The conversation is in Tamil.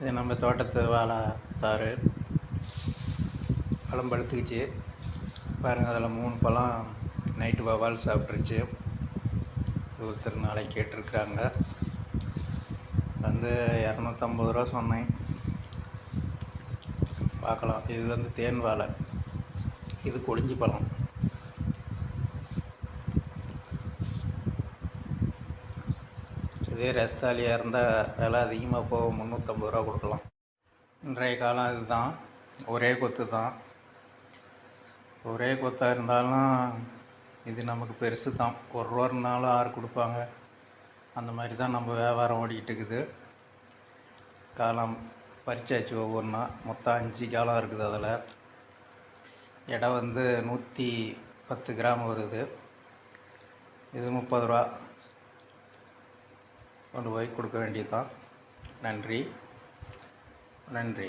இது நம்ம தோட்டத்து வாழை தார் பழம் பழுத்துக்குச்சு. பாருங்கள் அதில் மூணு பழம் நைட்டு வவால் சாப்பிட்ருச்சு ஒருத்தர் நாளைக்கு கேட்டிருக்காங்க வந்து இரநூத்தம்பது ரூபா சொன்னேன். பார்க்கலாம். இது வந்து தேன் வாழை. இது கொழிஞ்சி பழம். இதே ரஸ்தாலியாக இருந்தால் விலை அதிகமாக போக முந்நூற்றம்பது ரூபா கொடுக்கலாம். இன்றைய காலம் இதுதான். ஒரே கொத்து தான். ஒரே கொத்தாக இருந்தாலும் இது நமக்கு பெருசு தான். ஒரு ரூபா இருந்தாலும் ஆறு கொடுப்பாங்க. அந்த மாதிரி தான் நம்ம வியாபாரம் ஓடிக்கிட்டு இருக்குது. காலம் பறிச்சாச்சு ஒவ்வொன்றா மொத்தம் அஞ்சு காலம் இருக்குது அதில். எடை வந்து நூற்றி பத்து கிராம் வருது. இது முப்பது ரூபா. கொண்டு போய் கொடுக்க வேண்டியது தான் நன்றி. நன்றி.